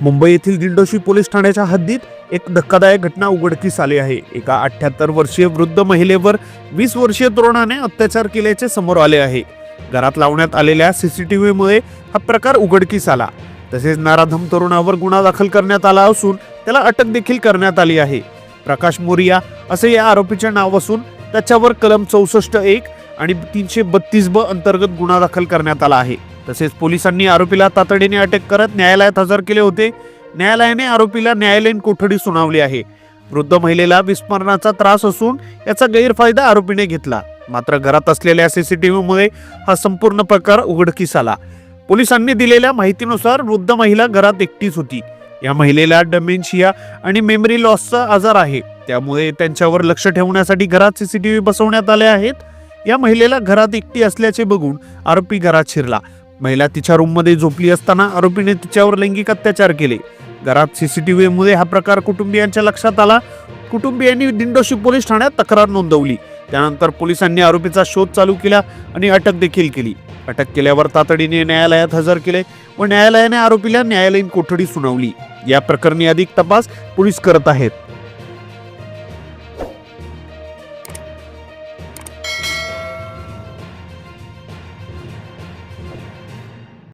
मुंबई येथील दिंडोशी पोलीस ठाण्याच्या हद्दीत एक धक्कादायक घटना उघडकीस आली आहे. एका अठ्याहत्तर वर्षीय वृद्ध महिलेवर वीस वर्षीय तरुणाने अत्याचार केल्याचे समोर आले आहे. घरात लावण्यात आलेल्या सीसीटीव्हीमुळे हा प्रकार उघडकीस आला. तसेच नाराधम तरुणावर गुन्हा दाखल करण्यात आला असून त्याला अटक देखील करण्यात आली आहे. प्रकाश मोरिया असे या आरोपीचे नाव असून त्याच्यावर कलम चौसष्ट एक आणि तीनशे बत्तीस ब अंतर्गत गुन्हा दाखल करण्यात आला आहे. तसेच पोलिसांनी आरोपीला तातडीने अटक करत न्यायालयात हजर केले होते. न्यायालयाने आरोपीला न्यायालयीन कोठडी सुनावली आहे. वृद्ध महिलेला विस्मरणाचा त्रास असून याचा गैरफायदा आरोपीने घेतला. मात्र घरात असलेल्या सीसीटीव्हीमुळे हा संपूर्ण प्रकार उघडकीस आला. पोलिसांनी दिलेल्या माहितीनुसार वृद्ध महिला घरात एकटीच होती. या महिलेला डमेन्शिया आणि मेमरी लॉसचा आजार आहे. त्यामुळे त्यांच्यावर लक्ष ठेवण्यासाठी घरात सीसीटीव्ही बसवण्यात आले आहेत. या महिलेला घरात एकटी असल्याचे बघून आरोपी घरात शिरला. महिला तिच्या रूममध्ये झोपली असताना आरोपीने तिच्यावर लैंगिक अत्याचार केले. घरात सीसीटीव्हीमुळे हा प्रकार कुटुंबियांच्या लक्षात आला. कुटुंबियांनी दिंडोशी पोलीस ठाण्यात तक्रार नोंदवली. त्यानंतर पोलिसांनी आरोपीचा शोध चालू केला आणि अटक देखील केली. अटक केल्यावर तातडीने न्यायालयात हजर केले व न्यायालयाने आरोपीला न्यायालयीन कोठडी सुनावली. या प्रकरणी अधिक तपास पोलीस करत आहेत.